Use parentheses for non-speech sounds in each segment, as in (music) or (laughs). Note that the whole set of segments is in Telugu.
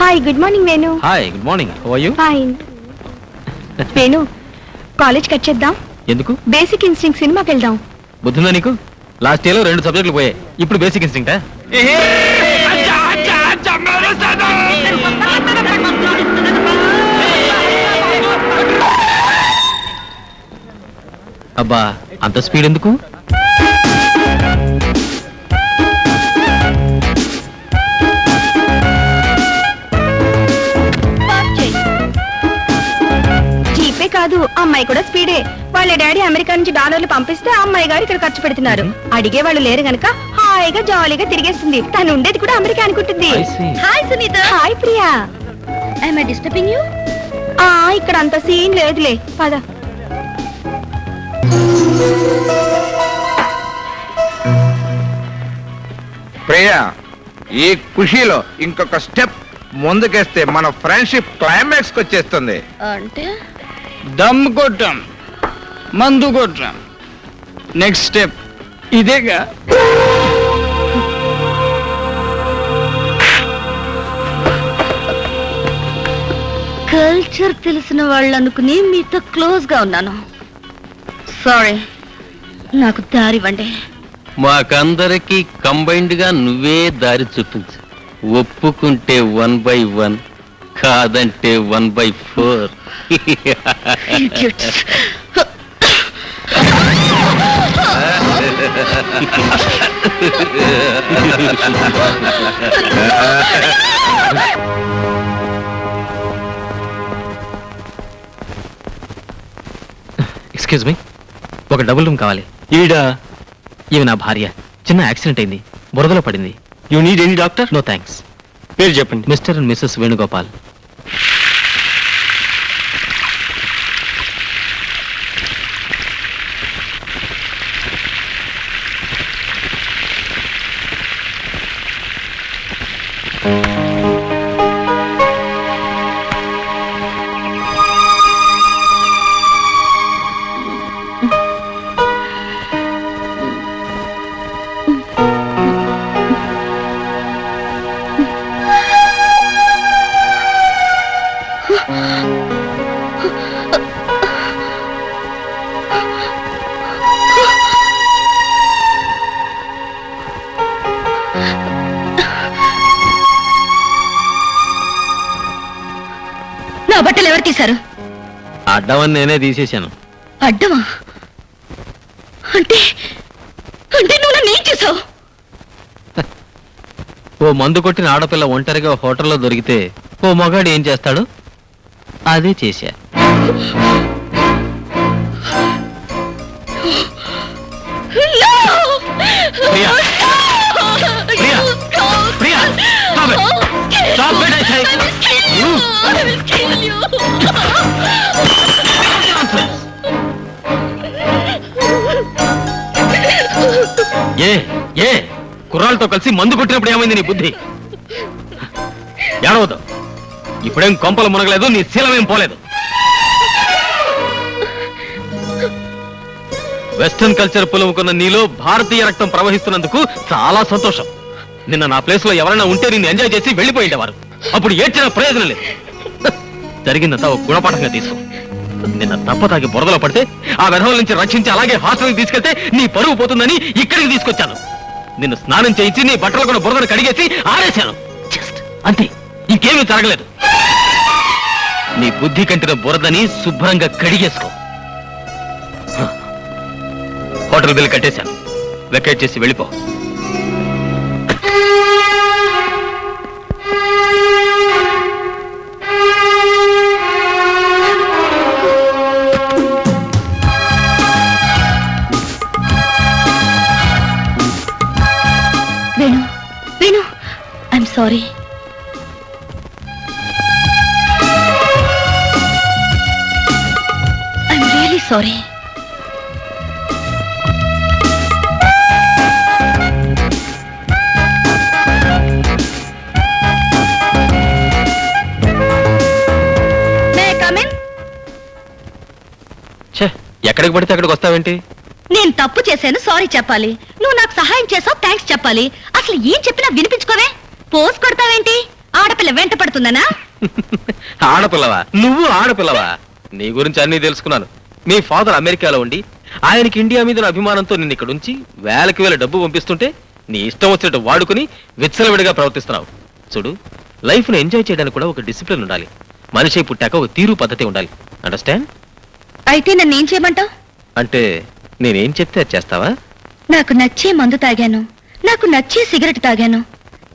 Hi good morning Venu hi good morning how are you fine Venu college cut చేద్దాం? ఎందుకు? బేసిక్ ఇన్స్టింగ్ సినిమాకి వెళ్దాం బుద్ధిందా నీకు? లాస్ట్ ఇయర్లో రెండు సబ్జెక్టులు పోయాయి. ఇప్పుడు బేసిక్ ఇన్స్టింక్టా అబ్బా అంత స్పీడ్ ఎందుకు? అమ్మాయి కూడా స్పీడే. వాళ్ళ డాడీ అమెరికా నుంచి డాలర్లు పంపిస్తే అమ్మాయి గారు ఇక్కడ ఖర్చు పెడుతున్నారు. అడిగే వాళ్ళు లేరు గనక హాయిగా జాలీగా తిరిగేస్తుంది. తను ఉండేది కూడా అమెరికా అనుకుంటుంది. I see. Hi Sunitha. Hi Priya. I disturbing you ఆ ఇక్కడ అంత సీన్ లేదులే. పద. ప్రియా ఈ ఖుషీలో ఇంకొక స్టెప్ ముందుకేస్తే మన ఫ్రెండ్షిప్ క్లైమాక్స్ వచ్చేస్తుంది అంటే? దమ్ కొట్టాం మందు కొట్టాం. నెక్స్ట్ స్టెప్ ఇదేగా. కల్చర్ తెలిసిన వాళ్ళు అనుకుని మీతో క్లోజ్గా ఉన్నాను. సారీ నాకు దారివ్వండి మాకందరికి కంబైన్డ్గా నువ్వే దారి చూపించు. ఒప్పుకుంటే వన్ బై వన్ కాదంటే one by four. Excuse me ఒక డబుల్ రూమ్ కావాలి. ఈడా? ఇవి నా భార్య. చిన్న యాక్సిడెంట్ అయింది. బురదలో పడింది. You need any doctor no thanks పేరు చెప్పండి. Mister and missus Venugopal. నా బట్టలు ఎవరు తీశారు? అడ్డమని నేనే తీసేశాను. అడ్డమా? అంటే అంటే నువ్వు నన్ను ఏం చేసావు ఓ మందు కొట్టిన ఆడపిల్ల ఒంటరిగా హోటల్లో దొరికితే ఓ మగాడు ఏం చేస్తాడు? అదే చేశా. ఏ ఏ కుర్రాళ్ళతో కలిసి మందు కొట్టినప్పుడు ఏమైంది నీ బుద్ధి? ఏడవద్దు. ఇప్పుడేం కొంపలు మునగలేదు నీ శీలమేం పోలేదు. వెస్టర్న్ కల్చర్ పులుముకున్న నీలో భారతీయ రక్తం ప్రవహిస్తున్నందుకు చాలా సంతోషం. నిన్న నా ప్లేస్లో ఎవరైనా ఉంటే నిన్ను ఎంజాయ్ చేసి వెళ్ళిపోయేవారు. అప్పుడు ఏడ్చిన ప్రయోజనం లేదు. జరిగిందంతా ఒక గుణపాఠంగా తీసుకో. నిన్న తప్పతాగి బురదలో పడితే ఆ వెధవుల నుంచి రక్షించి అలాగే హాస్టల్కి తీసుకెళ్తే నీ పరువు పోతుందని ఇక్కడికి తీసుకొచ్చాను. నిన్ను స్నానం చేయించి నీ బట్టలు కూడా బురదను కడిగేసి ఆరేశాను. జస్ట్ అంతే. ఇంకేమీ జరగలేదు నీ బుద్ధి కంటిన బురదని శుభ్రంగా కడిగేసుకో. హోటల్ బిల్ కట్టేశాను. వెకేట్ చేసి వెళ్ళిపో. Venu Venu I'm sorry sorry. ఎక్కడికి పడితే అక్కడికి వస్తావేంటి? నేను తప్పు చేశాను సారీ చెప్పాలి. నువ్వు నాకు సహాయం చేసావు థ్యాంక్స్ చెప్పాలి. అసలు ఏం చెప్పినా వినిపించుకోవే? పోస్ కొడతావేంటి? ఆడపిల్ల వెంట పడుతుందనా? (laughs) ఆడపిల్లవా? నువ్వు ఆడపిల్లవా? నీ గురించి అన్నీ తెలుసుకున్నాను. మీ ఫాదర్ అమెరికాలో ఉండి ఆయనకి ఇండియా మీద ఉన్న అభిమానంతో నిన్ను ఇక్కడ ఉంచి వేలకి వేల డబ్బు పంపిస్తుంటే నీ ఇష్టం వచ్చినట్టు వాడుకుని విచ్చలవిడిగా ప్రవర్తిస్తున్నావు. చూడు లైఫ్ను ఎంజాయ్ చేయడానికి కూడా ఒక డిసిప్లిన్ ఉండాలి. మనిషి పుట్టాక ఒక తీరు పద్ధతి ఉండాలి. అండర్స్టాండ్ అయితే నన్ను ఏం చేయమంటావు? అంటే నేనేం చెప్తే అది చేస్తావా? నాకు నచ్చే మందు తాగాను. నాకు నచ్చే సిగరెట్ తాగాను.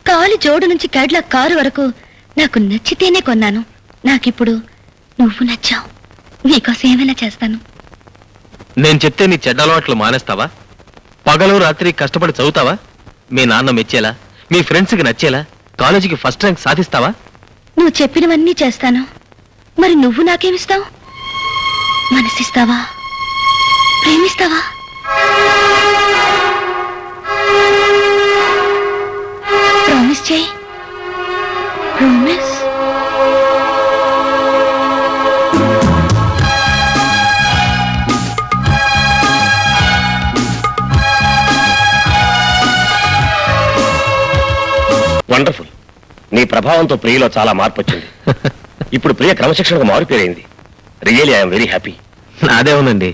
కాలి జోడు నుంచి కడ్ల కారు వరకు నాకు నచ్చితేనే కొన్నాను. నాకిప్పుడు నువ్వు నచ్చావు. నీకోసం ఏమైనా చేస్తాను. నేను చెప్తే నీ చెడ్డ అలవాట్లు మానేస్తావా? పగలు రాత్రి కష్టపడి చదువుతావా? మీ నాన్న మెచ్చేలా? మీ ఫ్రెండ్స్కి నచ్చేలా? కాలేజీకి ఫస్ట్ ర్యాంక్ సాధిస్తావా? నువ్వు చెప్పినవన్నీ చేస్తాను. మరి నువ్వు నాకేమిస్తావు? మనసిస్తావా? ప్రేమిస్తావా? ప్రామిస్ చేయి. ప్రామిస్. వండర్ఫుల్. నీ ప్రభావంతో ప్రియలో చాలా మార్పు వచ్చింది (laughs) ఇప్పుడు ప్రియ క్రమశిక్షణకు మారిపోయింది రియలీ ఐఎమ్ వెరీ హ్యాపీ. నాదే ఉందండి.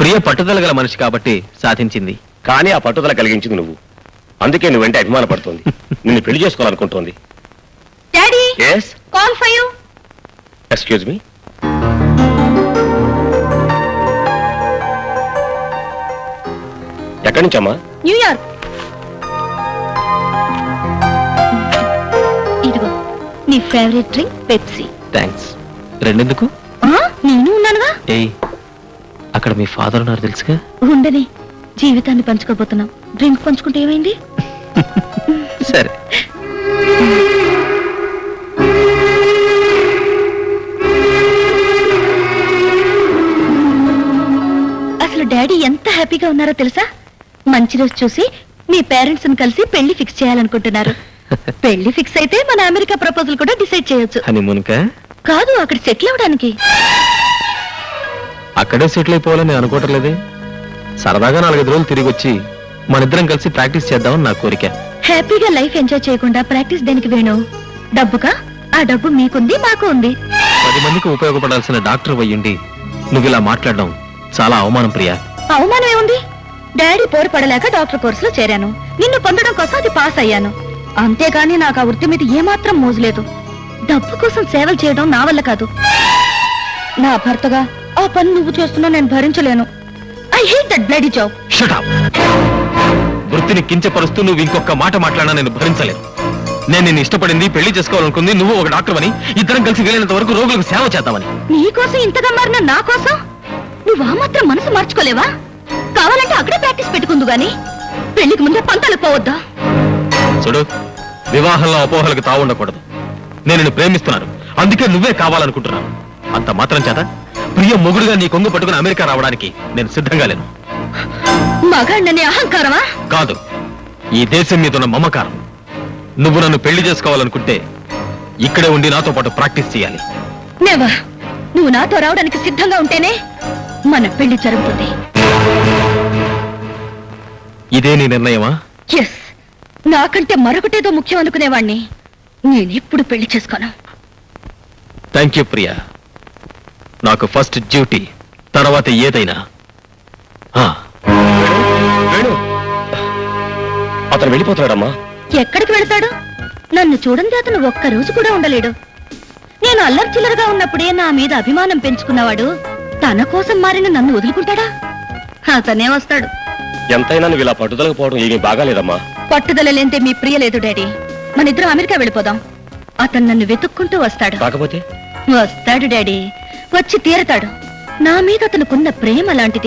ప్రియ పట్టుదల గల మనిషి కాబట్టి సాధించింది. కానీ ఆ పట్టుదల కలిగించింది నువ్వు. అందుకే నువ్వంటే అభిమాన పడుతోంది (laughs) నిన్ను పెళ్ళి చేసుకోవాలనుకుంటోంది. Daddy yes call for you excuse me ఎక్కడి నుంచమ్మా? న్యూయార్క్ నీ ఫేవరెట్ డ్రింక్ పెప్సీ. థ్యాంక్స్ రెండెందుకు? నేను ఉన్నానుగా? ఏయ్ అక్కడ మీ ఫాదర్ ఉన్నారు తెలుసుగా? ఉండని జీవితాన్ని పంచుకోబోతున్నాం. డ్రింక్ పంచుకుంటే ఏమైంది? సరే. అసలు డాడీ ఎంత హ్యాపీగా ఉన్నారో తెలుసా? మంచి రోజు చూసి మీ పేరెంట్స్ కలిసి పెళ్ళి ఫిక్స్ చేయాలనుకుంటున్నారు. పెళ్ళి ఫిక్స్ అయితే మన అమెరికా ప్రపోజల్ కూడా డిసైడ్ చేయొచ్చు. హనీమూన్క? కాదు అక్కడ సెటిల్ అవడానికి. అక్కడే సెటిల్ అయిపోవాలని నేను అనుకోవటం లేదే. సరదాగా నాలుగైదు రోజులు తిరిగి వచ్చి మనిద్దరం కలిసి ప్రాక్టీస్ చేద్దామని నా కోరిక. హ్యాపీగా లైఫ్ ఎంజాయ్ చేయకుండా ప్రాక్టీస్ దేనికి వేణు? డబ్బుకా? ఆ డబ్బు మీకుంది మాకు ఉంది. పది మందికి ఉపయోగపడాల్సిన డాక్టర్ అయ్యుండి నువ్వు ఇలా మాట్లాడడం చాలా అవమానం ప్రియా. అవమానం ఏముంది? డాడీ పోరు పడలేక డాక్టర్ కోర్సులో చేరాను. నిన్ను పొందడం కోసం అది పాస్ అయ్యాను. అంతేగాని నాకు ఆ వృత్తి మీద ఏమాత్రం మోజు లేదు. డబ్బు కోసం సేవలు చేయడం నా వల్ల కాదు. నా భర్తగా ఆ పని నువ్వు చేస్తున్నా నేను భరించలేను. I hate that bloody job వృత్తిని కించపరుస్తూ నువ్వు ఇంకొక మాట మాట్లాడినా నేను భరించలేను నేను నిన్ను ఇష్టపడింది పెళ్ళి చేసుకోవాలనుకుంది నువ్వు ఒక డాక్టర్ అని ఇద్దరం కలిసి వీలైనంత వరకు రోగులకు సేవ చేద్దామని. నీ కోసం ఇంతగా మారిన నా కోసం? నువ్వు ఆ మాత్రం మనసు మార్చుకోలేవా? కావాలంటే అక్కడే ప్రాక్టీస్ పెట్టుకుందు గాని పెళ్ళికి ముందే పంతాలకు పోవద్దా? చూడు వివాహంలో అపోహలకు తావుండకూడదు నేను నిన్ను ప్రేమిస్తున్నాను. అందుకే నువ్వే కావాలనుకుంటున్నాను అంత మాత్రం చేత ప్రియ మొగుడుగా నీ కొంగు పట్టుకుని అమెరికా రావడానికి నేను సిద్ధంగా లేను. అహంకారమా? కాదు ఈ దేశం మీద ఉన్న మమకారం. నువ్వు నన్ను పెళ్ళి చేసుకోవాలనుకుంటే ఇక్కడే ఉండి నాతో పాటు ప్రాక్టీస్ చేయాలి. నెవర్ నువ్వు నాతో రావడానికి సిద్ధంగా ఉంటేనే మన పెళ్ళి జరుగుతుంది. ఇదే నీ నిర్ణయమా? ఎస్ నాకంటే మరొకటేదో ముఖ్యం అనుకునేవాణ్ణి. నేనెప్పుడు పెళ్ళి చేసుకోను. థ్యాంక్ యూ ప్రియా నాకు ఫస్ట్ డ్యూటీ తర్వాత ఏదైనా. అతను వెళ్ళిపోతున్నాడమ్మా. ఎక్కడికి వెళ్తాడు? నన్ను చూడండి అతను ఒక్క రోజు కూడా ఉండలేడు. నేను అల్లరి చిల్లరగా ఉన్నప్పుడే నా మీద అభిమానం పెంచుకున్నవాడు తన కోసం మారిన నన్ను వదులుకుంటాడా? అతనే వస్తాడు. ఎంతైనా నువ్వు ఇలా పట్టుదలకు పోవడం ఏమీ బాగాలేదమ్మా. పట్టుదల లేంతే మీ ప్రియ లేదు డాడీ. మన ఇద్దరం అమెరికా వెళ్ళిపోదాం. అతను నన్ను వెతుక్కుంటూ వస్తాడు. కాకపోతే వస్తాడు డాడీ. వచ్చి తీరతాడు. నా మీద అతనుకున్న ప్రేమ లాంటిది.